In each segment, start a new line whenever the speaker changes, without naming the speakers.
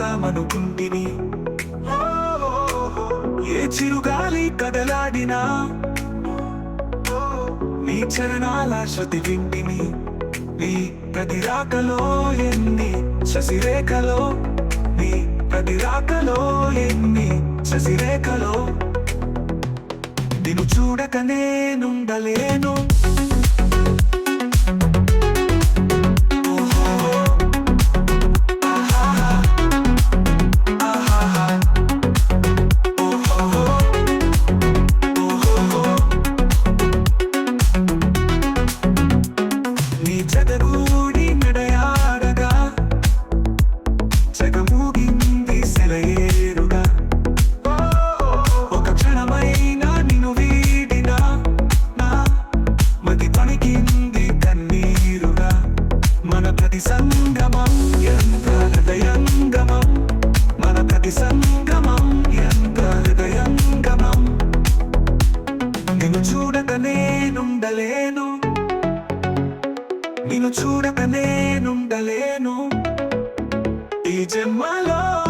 చేశామనుకుంటిని ఏ చిరుగాలి కదలాడినా. నీ చరణాల శృతి వింటిని. నీ ప్రతి రాకలో ఎన్ని శశిరేఖలో నీ ప్రతి రాకలో ఎన్ని శశిరేఖలో. నిన్ను చూడక నేనుండలేను. జగమూగింది సెలయేరుగా ఒక క్షణమైన నిన్ను వీడినా నా మతి తణికింది కన్నీరుగా. మన ప్రతి సంగమం ఎంత హృదయంగమం? మన ప్రతి సంగమం ఎంత హృదయంగమం? నిన్ను చూడక నేనుండలేను. నిన్ను చూడక నేనుండలేను. ఈ జన్మలో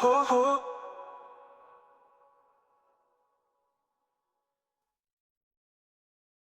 ho, ho.